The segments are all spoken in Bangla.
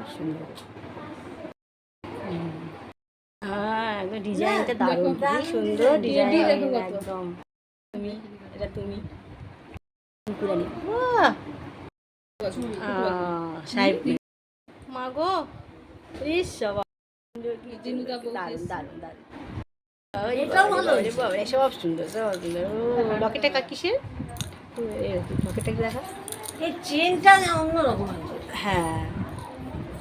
খুব সুন্দর। হ্যাঁ একদম ডিজাইনটা দারুণ সুন্দর ডিজাইন। একদম। তুমি এটা তুমি। পুরানি। সাহেব মা গো ইস সবাই জিনুদা বলতে দারুণ। দারুণ দারুণ। এটাও ভালো। সব সুন্দর সব সুন্দর। লকেটটা কা কিসের? ও, এরকম লকেটটা দেখা এই চেনটা অন্যরকম হ্যাঁ।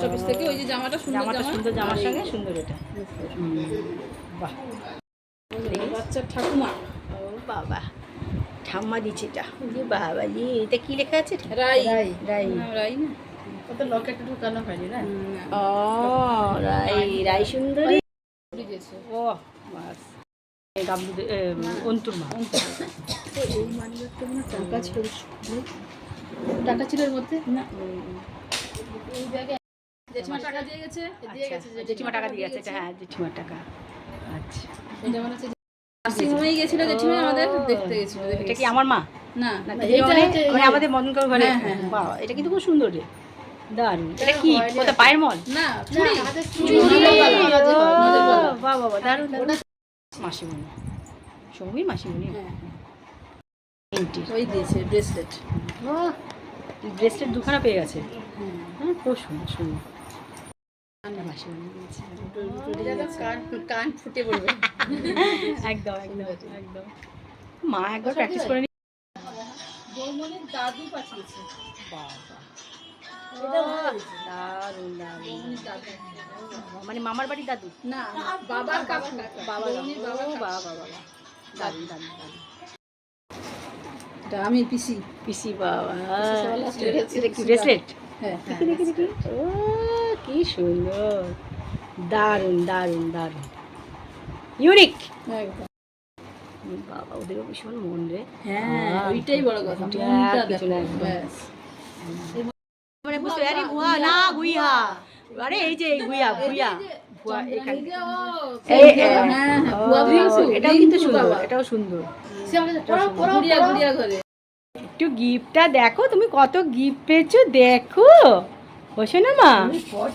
পোস্ট অফিস থেকে ওই যে জামাটা সুন্দর জামাটা জামা। সুন্দর জামার সঙ্গে সুন্দর এটা। হুম, বাহ। বাচ্চার ঠাকুমা। ও বাবা। ঠাম্মা দিচ্ছে এটা। ওলি বাবাজি এটা কি লেখা আছে? রাই। রাই রাই। না কত লকেট ঢুকানো হয়নি না? ও রাই রাই সুন্দরী। ও বাস। অন্তুর মা। এই মানিব্যাগটা মনে টাকা ছিল টাকা ছিল এর মধ্যে? না। এই ব্যাগে জেঠিমা টাকা দিয়ে গেছে? দিয়ে আচ্ছা, গেছে জেঠিমা টাকা দিয়ে গেছে। হ্যাঁ জেঠিমার টাকা। আচ্ছা। এটা মনে হচ্ছে নার্সিংহোমেই গেছিল জেঠিমা আমাদের দেখতে গেছিল এটা কি আমার মা? না না না, এটা এইটা মানে মানে আমাদের মদন কাকু ঘরে। হ্যাঁ, হ্যাঁ, হ্যাঁ। বাহ এটা কিন্তু খুব সুন্দর রে। দারুণ। এটা কি? কোথা পায়ের মল? না চুড়ি। চুড়ি। নজর বালা, নজর বালা, নজর বালা। বাহ বাহ বাহ, দারুণ। দারুণ। মাসিমণি। সৌমির মাসিমণি? হ্যাঁ, ওই দিয়েছে ব্রেসলেট ব্রেসলেট দুখানা পেয়ে গেছে। হ্যাঁ খুব সুন্দর সুন্দর। কান ফুটে পড়বে একদম একদম একদম। মা একবার প্র্যাকটিস করে বৌমনির দাদু পাঠিয়েছে। দারুণ দারুণ মানে মামার বাড়ি দাদু? না বাবার কাকু। বাবা বাবা বাবা আমি পিসি। পিসি বাবা। ব্রেসলেট হ্যাঁ দেখি দেখি দেখি। ও। কি সুন্দর। দারুণ দারুণ দারুণ। ইউনিক বাবা ওদেরও ভীষণ মন রে। হ্যাঁ ওইটাই বড় কথা কিছু না, মানে বুঝতে আরে গুহা না গুইহা আরে এই যে গুইয়া গুইয়া হ্যাঁ, হ্যাঁ, এটাও কিন্তু সুন্দর। এটাও সুন্দর। একটু গিফটটা দেখো তুমি কত গিফট পেয়েছ দেখো। বসে না মা? পট